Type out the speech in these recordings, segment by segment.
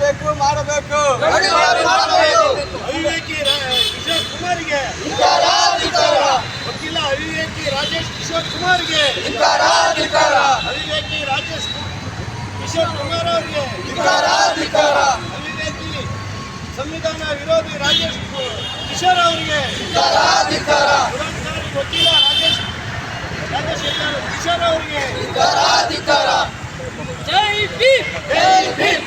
ಮಾಡಬೇಕು ಮಾಡಬೇಕು. ಅವಿವೇಕಿ ಕಿಶೋರ್ ಕುಮಾರ್ಗೆ. ವಕೀಲ ಅವಿವೇಕಿ ರಾಜೇಶ್ ಕಿಶೋರ್ ಕುಮಾರ್ಗೆ. ಅವಿವೇಕಿ ರಾಜೇಶ್ ಕಿಶೋರ್ ಕುಮಾರ್ ಅವರಿಗೆ. ಅವಿವೇಕಿ ಸಂವಿಧಾನ ವಿರೋಧಿ ರಾಜೇಶ್ ಕಿಶೋರ್ ಅವರಿಗೆ. ವಕೀಲ ರಾಜೇಶ್ ರಾಜೇಶ್ ಕಿಶೋರ್ ಅವರಿಗೆ ಜೈ ಭೀಮ್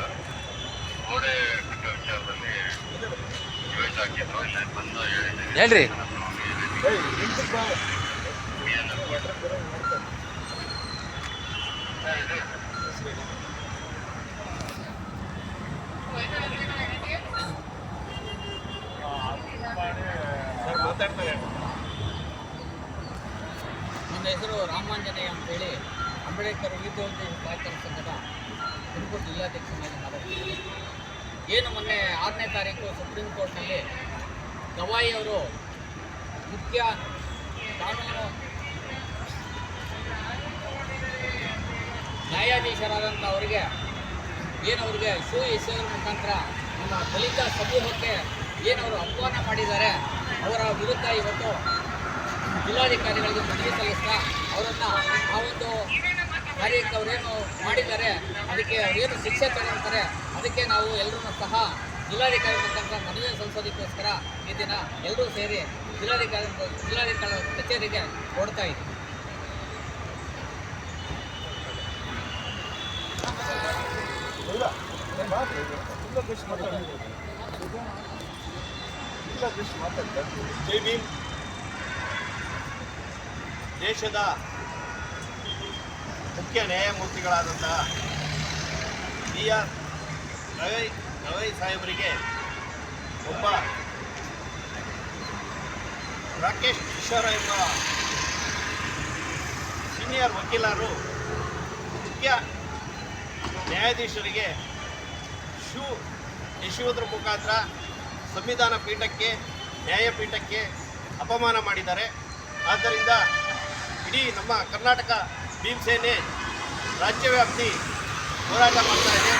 ಹೇಳ್ರಿ. ನನ್ನ ಹೆಸರು ರಾಮಾಂಜನೇಯ ಅಂತೇಳಿ ಅಂಬೇಡ್ಕರ್ ವಿದ್ಯಾರ್ಥಿ ಕಾರ್ಯಕ್ರಮ ಸಂಘದ ತುಮಕೂರು ಜಿಲ್ಲಾಧ್ಯಕ್ಷನಾಗಿ ಮಾತಾಡ್ತಿದ್ದೀನಿ. ಏನು ಮೊನ್ನೆ ಆರನೇ ತಾರೀಕು ಸುಪ್ರೀಂ ಕೋರ್ಟ್ನಲ್ಲಿ ಗವಾಯಿ ಅವರು ಮುಖ್ಯ ಕಾನೂನು ನ್ಯಾಯಾಧೀಶರಾದಂಥ ಅವರಿಗೆ ಏನು ಅವ್ರಿಗೆ ಎಸೆಯೋದ್ರ ಮುಖಾಂತರ ನಮ್ಮ ದಲಿತ ಸಮೂಹಕ್ಕೆ ಏನವರು ಅಪಮಾನ ಮಾಡಿದ್ದಾರೆ, ಅವರ ವಿರುದ್ಧ ಇವತ್ತು ಜಿಲ್ಲಾಧಿಕಾರಿಗಳಿಗೆ ಮನವಿ ಸಲ್ಲಿಸ್ತಾ ಅವರನ್ನು ಆ ಒಂದು ಕಾರ್ಯಕ್ಕೆ ಅವರೇನು ಮಾಡಿದ್ದಾರೆ, ಅದಕ್ಕೆ ಏನು ಶಿಕ್ಷೆ ತಗೊಳ್ತಾರೆ ಅದಕ್ಕೆ ನಾವು ಎಲ್ಲರೂ ಸಹ ಜಿಲ್ಲಾಧಿಕಾರಿ ಮುಖಾಂತರ ಮನವಿ ಸಲ್ಲಿಸೋದಕ್ಕೋಸ್ಕರ ಈ ದಿನ ಎಲ್ಲರೂ ಸೇರಿ ಜಿಲ್ಲಾಧಿಕಾರಿ ಜಿಲ್ಲಾಧಿಕಾರಿ ಕಚೇರಿಗೆ ಕೊಡ್ತಾ ಇದ್ದೀವಿ ದೇಶದ ಮುಖ್ಯ ನ್ಯಾಯಮೂರ್ತಿಗಳಾದಂತಹ ಬಿ ಆರ್ ರವಿ ರವಿ ಸಾಹೇಬರಿಗೆ ಒಬ್ಬ ರಾಕೇಶ್ ಕಿಶೋರ ಎಂಬ ಸೀನಿಯರ್ ವಕೀಲರು ಮುಖ್ಯ ನ್ಯಾಯಾಧೀಶರಿಗೆ ಶೂ ಎಸೆಯುವುದರ ಮುಖಾಂತರ ಸಂವಿಧಾನ ಪೀಠಕ್ಕೆ, ನ್ಯಾಯಪೀಠಕ್ಕೆ ಅಪಮಾನ ಮಾಡಿದ್ದಾರೆ. ಆದ್ದರಿಂದ ಇಡೀ ನಮ್ಮ ಕರ್ನಾಟಕ ಭೀಮಸೇನೆ ರಾಜ್ಯವ್ಯಾಪ್ತಿ ಹೋರಾಟ ಮಾಡ್ತಾ ಇದೆ.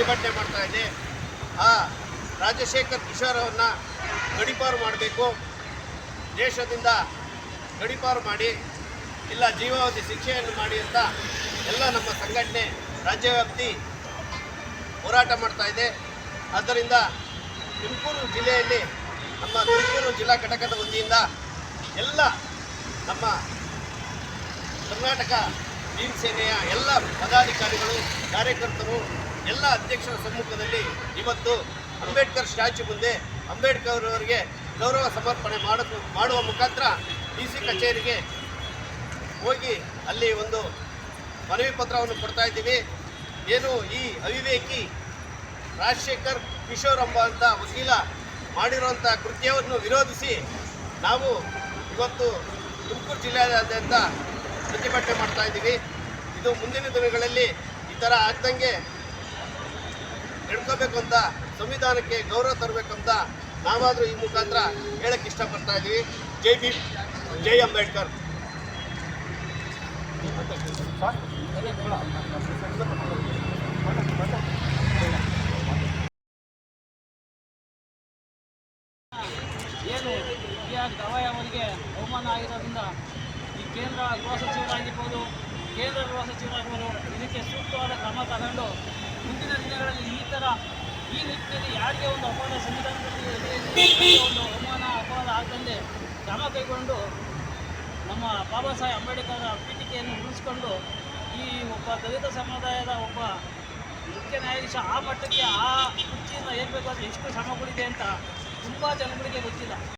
ಪ್ರತಿಭಟನೆ ಮಾಡ್ತಾ ಇದೆ. ಆ ರಾಜಶೇಖರ್ ಕಿಶೋರವನ್ನು ಗಡಿಪಾರು ಮಾಡಬೇಕು. ದೇಶದಿಂದ ಗಡಿಪಾರು ಮಾಡಿ, ಇಲ್ಲ ಜೀವಾವಧಿ ಶಿಕ್ಷೆಯನ್ನು ಮಾಡಿ ಅಂತ ಎಲ್ಲ ನಮ್ಮ ಸಂಘಟನೆ ರಾಜ್ಯವ್ಯಾಪ್ತಿ ಹೋರಾಟ ಮಾಡ್ತಾ ಇದೆ. ಆದ್ದರಿಂದ ತುಮಕೂರು ಜಿಲ್ಲೆಯಲ್ಲಿ, ನಮ್ಮ ತುಮಕೂರು ಜಿಲ್ಲಾ ಘಟಕದ ವತಿಯಿಂದ ಎಲ್ಲ ನಮ್ಮ ಕರ್ನಾಟಕ ಭೀಮಸೇನೆಯ ಎಲ್ಲ ಪದಾಧಿಕಾರಿಗಳು, ಕಾರ್ಯಕರ್ತರು ಎಲ್ಲ ಅಧ್ಯಕ್ಷರ ಸಮ್ಮುಖದಲ್ಲಿ ಇವತ್ತು ಅಂಬೇಡ್ಕರ್ ಸ್ಟ್ಯಾಚ್ಯೂ ಮುಂದೆ ಅಂಬೇಡ್ಕರ್ ಅವರಿಗೆ ಗೌರವ ಸಮರ್ಪಣೆ ಮಾಡ ಮಾಡುವ ಮುಖಾಂತರ ಡಿ ಸಿ ಕಚೇರಿಗೆ ಹೋಗಿ ಅಲ್ಲಿ ಒಂದು ಮನವಿ ಪತ್ರವನ್ನು ಕೊಡ್ತಾ ಇದ್ದೀವಿ. ಏನು ಈ ಅವಿವೇಕಿ, ರಾಜಶೇಖರ್, ಕಿಶೋರ್ ಎಂಬ ಅಂತ ವಕೀಲ ಮಾಡಿರುವಂಥ ಕೃತ್ಯವನ್ನು ವಿರೋಧಿಸಿ ನಾವು ಇವತ್ತು ತುಮಕೂರು ಜಿಲ್ಲೆಯಾದ್ಯಂತ ಪ್ರತಿಭಟನೆ ಮಾಡ್ತಾ ಇದ್ದೀವಿ. ಇದು ಮುಂದಿನ ದಿನಗಳಲ್ಲಿ ಈ ಥರ ಆಗ್ದಂಗೆ ನಡ್ಕೋಬೇಕು ಅಂತ ಸಂವಿಧಾನಕ್ಕೆ ಗೌರವ ತರಬೇಕು ಅಂತ ನಾವಾದರೂ ಈ ಮುಖಾಂತರ ಹೇಳಕ್ಕೆ ಇಷ್ಟಪಡ್ತಾ ಇದ್ದೀವಿ. ಜೈ ಬಿ ಜೈ ಅಂಬೇಡ್ಕರ್. ಏನು ಬಿ ಆರ್ ಅವರಿಗೆ ಅವಮಾನ ಆಗಿರೋದ್ರಿಂದ ಈ ಕೇಂದ್ರ ಗೃಹ ಸಚಿವರಾಗಿರ್ಬೋದು, ಕೇಂದ್ರ ಗೃಹ ಸಚಿವರಾಗಿರ್ಬೋದು, ಇದಕ್ಕೆ ಸೂಕ್ತವಾದ ಕ್ರಮ ತಗೊಂಡು ಮುಂದಿನ ದಿನಗಳಲ್ಲಿ ಈ ಥರ ಈ ನಿಟ್ಟಿನಲ್ಲಿ ಯಾರಿಗೆ ಒಂದು ಅಪಾನ ಸಂವಿಧಾನದಲ್ಲಿ ಒಂದು ಅವಮಾನ, ಅಪವಾದ ಆಗದಂತೆ ಕ್ರಮ ಕೈಗೊಂಡು ನಮ್ಮ ಬಾಬಾ ಸಾಹೇಬ್ ಅಂಬೇಡ್ಕರ್ ಪೀಠಿಕೆಯನ್ನು ಉಳಿಸ್ಕೊಂಡು ಈ ಒಬ್ಬ ದಲಿತ ಸಮುದಾಯದ ಒಬ್ಬ ಮುಖ್ಯ ನ್ಯಾಯಾಧೀಶ ಆ ಮಟ್ಟಕ್ಕೆ ಆ ಕುರ್ಚಿಯಿಂದ ಏರ್ಬೇಕಾದ್ರೆ ಎಷ್ಟು ಶ್ರಮ ಕೂಡಿದೆ ಅಂತ ತುಂಬ ಜನಗಳಿಗೆ ಗೊತ್ತಿಲ್ಲ.